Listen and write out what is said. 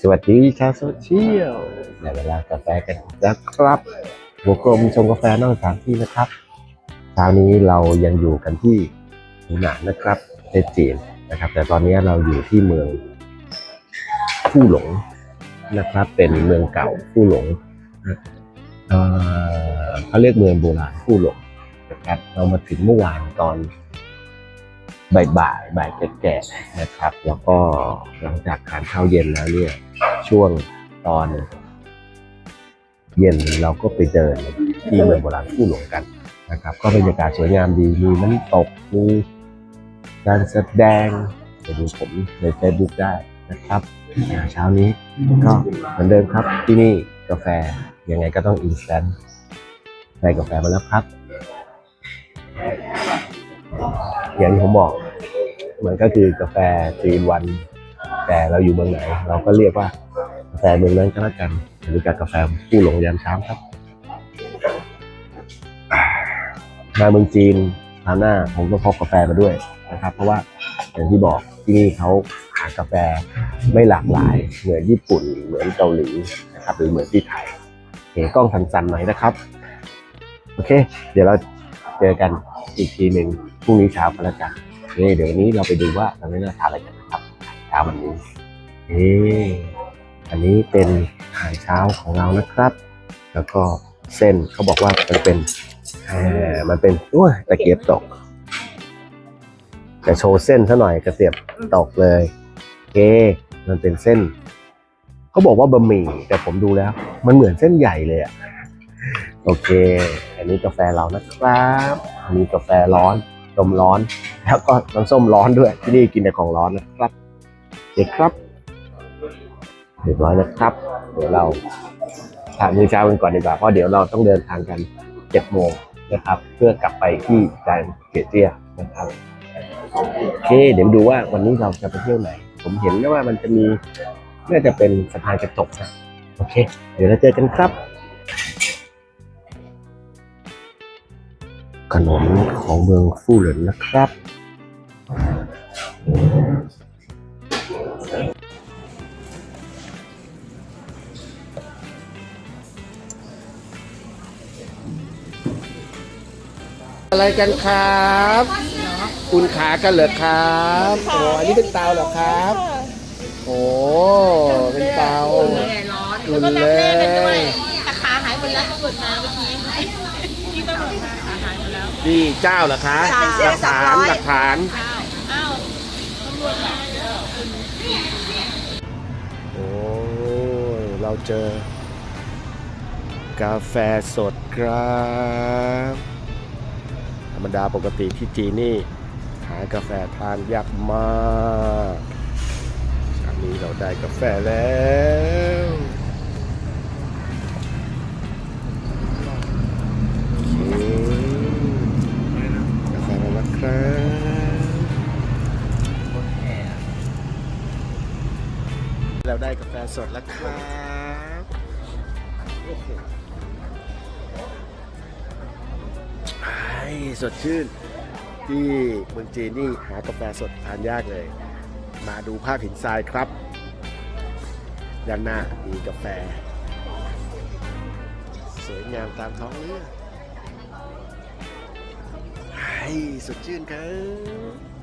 สวัสดีชาวโซเชียลได้เวลากาแฟกันแล้วครับหัวกลมชงกาแฟนอกสถานที่นะครับเช้านี้เรายังอยู่กันที่หูหนานนะครับประเทศจีนนะครับ แต่ตอนนี้เราอยู่ที่เมืองฟู่หลงนะครับ เป็นเมืองเก่าฟู่หลงเอ่อเขาเรียกเมืองโบราณฟู่หลงนะครับเรามาถึงเมื่อวานตอน บ่ายบ่ายๆบ่ายแก่ๆนะครับ แล้วก็หลังจากทานข้าวเย็นแล้วเนี่ยช่วงตอน เย็นเราก็ไปเดินที่เมืองโบราณผู้หลวงกันนะครับ ก็บรรยากาศสวยงามดีมีน้ำตกมีการแสดงไปดูผมใน Facebook ได้นะครับเช้านี้ก็เหมือนเดิมครับที่นี่กาแฟยังไงก็ต้องอินสแตนต์ใส่กาแฟมาแล้วครับ อย่างที่ผมบอก มันก็คือกาแฟซีนวัน แต่เราอยู่เมืองไหน เราก็เรียกว่ากาแฟเมืองนั้นก็แล้วกันหรือกับกาแฟผู้หลงยามเช้าครับมาเมืองจีนคราวหน้าผมก็พกกาแฟมาด้วยนะครับ เพราะว่าอย่างที่บอกที่นี่เขาหากาแฟไม่หลากหลาย เหมือนญี่ปุ่นเหมือนเกาหลีนะครับ หรือเหมือนที่ไทยเห็นกล้องสันๆหน่อยนะครับ โอเค เดี๋ยวเราเจอกันอีกทีหนึ่ง รุ่งนี้เช้ากันแล้วกันนี่เดี๋ยววันนี้เราไปดูว่าเราไม่น่าทานอะไรกันนะครับเช้าวันนี้นี่อันนี้เป็นอาหารเช้าของเรานะครับ แล้วก็เส้นเขาบอกว่ามันเป็นมันเป็นโอ้ยตะเกียบตกจะโชว์เส้นซะหน่อยกระเสียบตกเลยโอเค มันเป็นเส้นเขาบอกว่าบะหมี่แต่ผมดูแล้ว มันเหมือนเส้นใหญ่เลยอะโอเค อันนี้กาแฟเรานะครับ อันนี้กาแฟร้อน นมร้อน แล้วก็น้ำส้มร้อนด้วย ที่นี่กินแต่ของร้อนนะครับเด็กครับเรียบร้อยนะครับ เดี๋ยวเราทานมื้อเช้ากันก่อนดีกว่าเพราะเดี๋ยวเราต้องเดินทางกันเจ็ดโมงนะครับ เพื่อกลับไปที่จานเกเจียนะครับโอเค เดี๋ยวดูว่าวันนี้เราจะไปเที่ยวไหน ผมเห็นนะว่ามันจะมีน่าจะเป็นสะพานกระจกนะโอเค เดี๋ยวเราเจอกันครับ ขนมของเมืองฟู่เหรินนะครับ อะไรกันครับ คุณขากันเหรอครับโอ้อันนี้เป็นเตาเหรอครับ โอ้เป็นเตาร้อนอุ่นแล้วก็เลรับแม่กันด้วยยราคาหายหมดแล้วกดมาเมื่อกี้ นี่เจ้าเหรอคะใช่หลักฐานหลักฐานอ้าวอ้าวตำรวจมาโอ้ยเราเจอ กาแฟสดครับ ธรรมดาปกติที่จีนนี่ หากาแฟทานยากมากอันนี้เราได้กาแฟแล้ว เราได้กาแฟสดแล้วครับโอ้โหไอ้สดชื่น ที่เมืองจีนนี่หากาแฟสดทานยากเลย มาดูภาพหินทรายครับ ด้านหน้ามีกาแฟ สวยงามตามท้องเรื่องไอ้สดชื่นครับ